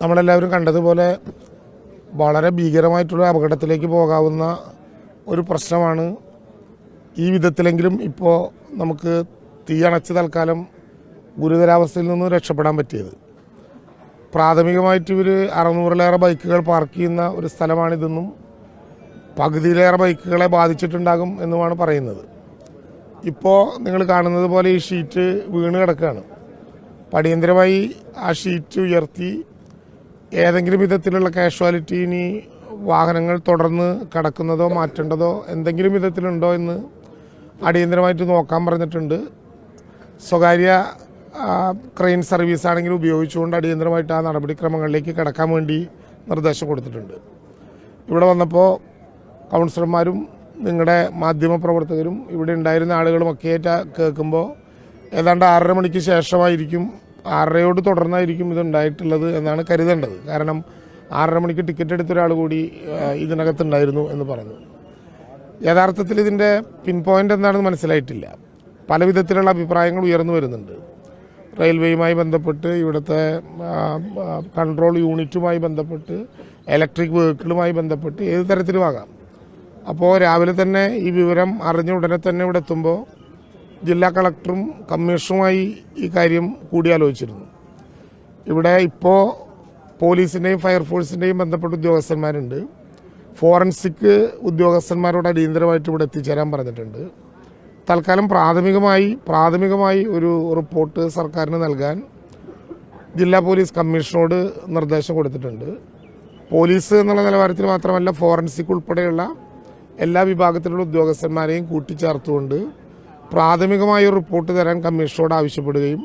നമ്മളെല്ലാവരും കണ്ടതുപോലെ വളരെ ഭീകരമായിട്ടുള്ള അപകടത്തിലേക്ക് പോകാവുന്ന ഒരു പ്രശ്നമാണ് ഈ വിധത്തിലെങ്കിലും ഇപ്പോൾ നമുക്ക് തീയണച്ച് തൽക്കാലം ഗുരുതരാവസ്ഥയിൽ നിന്ന് രക്ഷപ്പെടാൻ പറ്റിയത്. പ്രാഥമികമായിട്ട് ഇവർ അറുന്നൂറിലേറെ ബൈക്കുകൾ പാർക്ക് ചെയ്യുന്ന ഒരു സ്ഥലമാണിതെന്നും പകുതിയിലേറെ ബൈക്കുകളെ ബാധിച്ചിട്ടുണ്ടാകും എന്നുമാണ് പറയുന്നത്. ഇപ്പോൾ നിങ്ങൾ കാണുന്നത് പോലെ ഈ ഷീറ്റ് വീണ് കിടക്കുകയാണ്. അടിയന്തരമായി ആ ഷീറ്റ് ഉയർത്തി ഏതെങ്കിലും വിധത്തിലുള്ള കാഷ്വാലിറ്റി ഇനി വാഹനങ്ങൾ തുടർന്ന് കടക്കുന്നതോ മാറ്റേണ്ടതോ എന്തെങ്കിലും വിധത്തിലുണ്ടോ എന്ന് അടിയന്തരമായിട്ട് നോക്കാൻ പറഞ്ഞിട്ടുണ്ട്. സ്വകാര്യ ക്രെയിൻ സർവീസ് ആണെങ്കിലും ഉപയോഗിച്ചുകൊണ്ട് അടിയന്തരമായിട്ട് ആ നടപടിക്രമങ്ങളിലേക്ക് കടക്കാൻ വേണ്ടി നിർദ്ദേശം കൊടുത്തിട്ടുണ്ട്. ഇവിടെ വന്നപ്പോൾ കൗൺസിലർമാരും നിങ്ങളുടെ മാധ്യമപ്രവർത്തകരും ഇവിടെ ഉണ്ടായിരുന്ന ആളുകളുമൊക്കെ കേൾക്കുമ്പോൾ ഏതാണ്ട് ആറര മണിക്ക് ശേഷമായിരിക്കും ആറരയോട് തുടർന്നായിരിക്കും ഇതുണ്ടായിട്ടുള്ളത് എന്നാണ് കരുതേണ്ടത്. കാരണം ആറര മണിക്ക് ടിക്കറ്റ് എടുത്ത ഒരാൾ കൂടി ഇതിനകത്തുണ്ടായിരുന്നു എന്ന് പറഞ്ഞു യഥാർത്ഥത്തിൽ ഇതിന്റെ പിൻ പോയിന്റ് എന്താണെന്ന് മനസ്സിലായിട്ടില്ല. പല വിധത്തിലുള്ള അഭിപ്രായങ്ങൾ ഉയർന്നു വരുന്നുണ്ട്. റെയിൽവേയുമായി ബന്ധപ്പെട്ട് ഇവിടുത്തെ കൺട്രോൾ യൂണിറ്റുമായി ബന്ധപ്പെട്ട് ഇലക്ട്രിക് വെഹിക്കിളുമായി ബന്ധപ്പെട്ട് ഏത് തരത്തിലുമാകാം അപ്പോൾ രാവിലെ തന്നെ ഈ വിവരം അറിഞ്ഞ ഉടനെ തന്നെ ഇവിടെ എത്തുമ്പോൾ ജില്ലാ കളക്ടറും കമ്മീഷണറുമായി ഈ കാര്യം കൂടിയാലോചിച്ചിരുന്നു. ഇവിടെ ഇപ്പോൾ പോലീസിന്റെയും ഫയർഫോഴ്സിന്റെയും ബന്ധപ്പെട്ട ഉദ്യോഗസ്ഥന്മാരുണ്ട്. ഫോറൻസിക് ഉദ്യോഗസ്ഥന്മാരോട് അടിയന്തരമായിട്ട് ഇവിടെ എത്തിച്ചേരാൻ പറഞ്ഞിട്ടുണ്ട്. തൽക്കാലം പ്രാഥമികമായി പ്രാഥമികമായി ഒരു റിപ്പോർട്ട് സർക്കാരിന് നൽകാൻ ജില്ലാ പോലീസ് കമ്മീഷനോട് നിർദ്ദേശം കൊടുത്തിട്ടുണ്ട്. പോലീസ് എന്നുള്ള നിലവാരത്തിൽ മാത്രമല്ല ഫോറൻസിക് ഉൾപ്പെടെയുള്ള എല്ലാ വിഭാഗത്തിലുള്ള ഉദ്യോഗസ്ഥന്മാരെയും കൂട്ടിച്ചേർത്തുകൊണ്ട് പ്രാഥമികമായ റിപ്പോർട്ട് തരാൻ കമ്മീഷനോട് ആവശ്യപ്പെടുകയും